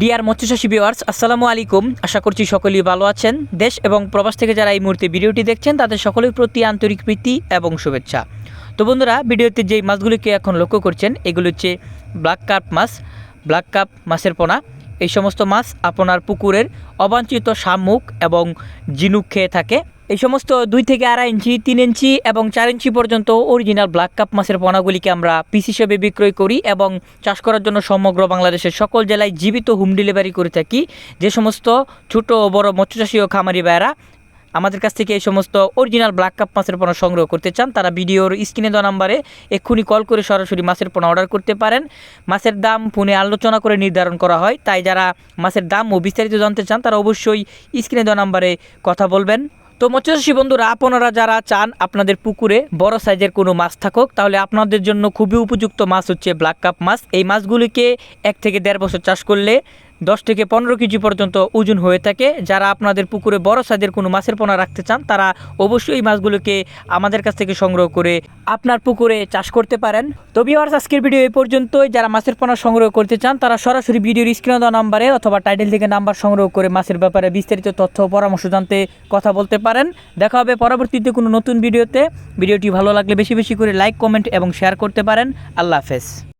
Deer মৎস্যচাষী viewers আসসালামু আলাইকুম। আশা করছি সকলেই ভালো আছেন। দেশ এবং প্রবাস থেকে যারা এই মুহূর্তে ভিডিওটি দেখছেন, তাদের সকলের প্রতি আন্তরিক প্রীতি এবং শুভেচ্ছা। তো বন্ধুরা, ভিডিওতে যেই মাছগুলিকে এখন লক্ষ্য করছেন, এগুলো হচ্ছে ব্ল্যাক কাপ মাছ ব্ল্যাক কাপ মাছের পোনা। এই সমস্ত মাছ আপনার পুকুরের অবাঞ্ছিত শামুক এবং জিনুক খেয়ে থাকে। এই সমস্ত দুই থেকে আড়াই ইঞ্চি, তিন ইঞ্চি এবং চার ইঞ্চি পর্যন্ত অরিজিনাল ব্ল্যাক কাপ মাছের পোনাগুলিকে আমরা পিস হিসেবে বিক্রয় করি এবং চাষ করার জন্য সমগ্র বাংলাদেশের সকল জেলায় জীবিত হোম ডেলিভারি করে থাকি। যে সমস্ত ছোট ও বড় মৎস্যচাষী ও খামারি ভাইয়েরা আমাদের কাছ থেকে এই সমস্ত অরিজিনাল ব্ল্যাক কাপ মাছের পোনা সংগ্রহ করতে চান, তারা ভিডিওর স্ক্রিনে দেওয়া নাম্বারে এক্ষুনি কল করে সরাসরি মাছের পোনা অর্ডার করতে পারেন। মাছের দাম ফোনে আলোচনা করে নির্ধারণ করা হয়। তাই যারা মাছের দাম ও বিস্তারিত জানতে চান, তারা অবশ্যই স্ক্রিনে দেওয়া নাম্বারে কথা বলবেন। তো মৎস্যচাষী বন্ধুরা, আপনারা যারা চান আপনাদের পুকুরে বড় সাইজের কোনো মাছ থাকুক, তাহলে আপনাদের জন্য খুবই উপযুক্ত মাছ হচ্ছে ব্ল্যাক কাপ মাছ। এই মাছগুলিকে এক থেকে দেড় বছর চাষ করলে দশ থেকে পনেরো কেজি পর্যন্ত ওজন হয়ে থাকে। যারা আপনাদের পুকুরে বড় সাইজের কোনো মাছের পোনা রাখতে চান, তারা অবশ্যই এই মাছগুলোকে আমাদের কাছ থেকে সংগ্রহ করে আপনার পুকুরে চাষ করতে পারেন। তো ভিওয়ার্স আজকের ভিডিও এই পর্যন্তই। যারা মাছের পোনা সংগ্রহ করতে চান, তারা সরাসরি ভিডিওর স্ক্রিনে দেওয়া নাম্বারে অথবা টাইটেল থেকে নাম্বার সংগ্রহ করে মাছের ব্যাপারে বিস্তারিত তথ্য পরামর্শ জানতে কথা বলতে পারেন। দেখা হবে পরবর্তীতে কোনো নতুন ভিডিওতে ভিডিওটি ভালো লাগলে বেশি বেশি করে লাইক কমেন্ট এবং শেয়ার করতে পারেন। আল্লাহ হাফেজ।